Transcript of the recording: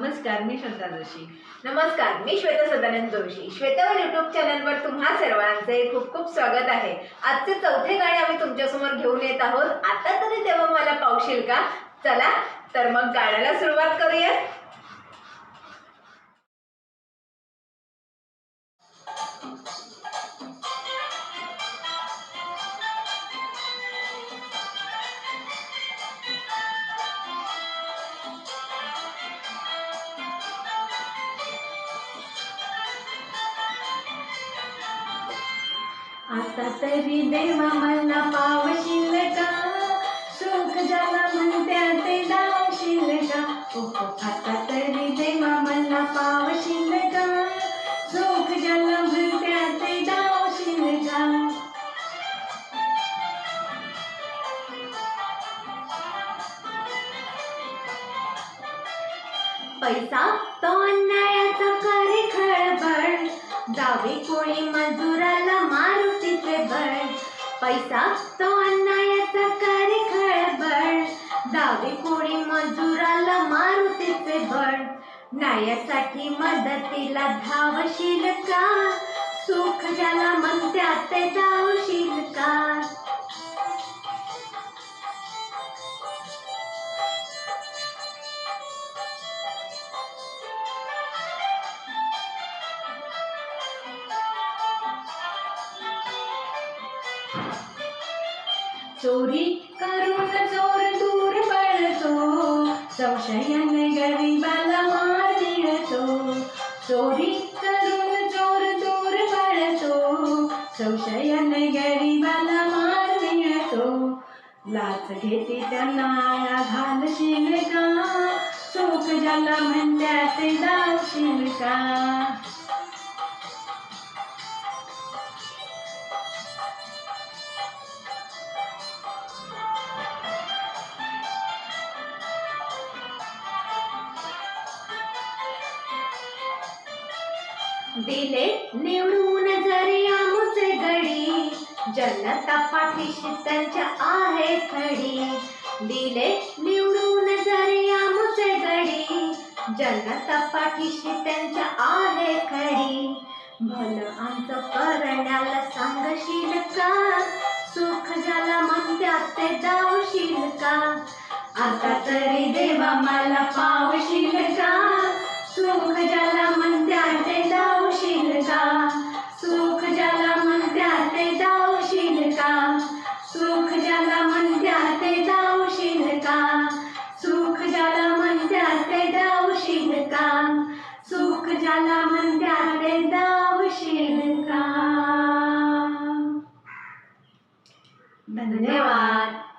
नमस्कार मी श्वेता जोशी. नमस्कार मी श्वेता सदानंद जोशी. श्वेतावर युट्यूब चॅनलवर तुम्हा सर्वांचे खूप खूप स्वागत आहे. आजचे चौथे गाणे आम्ही तुमच्यासमोर घेऊन येत आहोत. आता तरी तेव्हा मला पावशील का? चला तर मग आता तरी देवा मला पावशील का? सुख ज्याला म्हणत्या ते दाशील का? ओ आता तरी देवा मला पावशील का? सुख ज्याला म्हणत्या ते दाशील का? पैसा तो अन्यायाचा करे खळबळ. जावे कोणी मजुराला मारू खळबळ पैसा तो अन्यायाचा करे खळबळ जावे कोणी मजुराला मारुतीचे बळ. न्यायासाठी मदतीला धावशील का? सुख ज्याला म्हणत्या ते धावशील चोरी करून चोर दूर पळतो संशयाने गरीबाला मार मिळतो. चोरी करून चोर दूर पळतो संशयाने गरीबाला मार मिळतो. लाच घेते त्यांना घालशील का चोख ज्याला म्हणत्या ते दावशील का दिले निवडून जरी आमचे गडी जनता पाठीशी त्यांच्या आहे खडी. दिले निवडून जरी आमचे गडी जनता पाठीशी त्यांच्या आहे खडी. भल आमचं करण्याला सांगशील का? सुख ज्याला म्हणत्यात ते जाऊशील का? आता तरी देवा मला पा त्याला ज्याला म्हणत्यात ते जावशील का? धन्यवाद.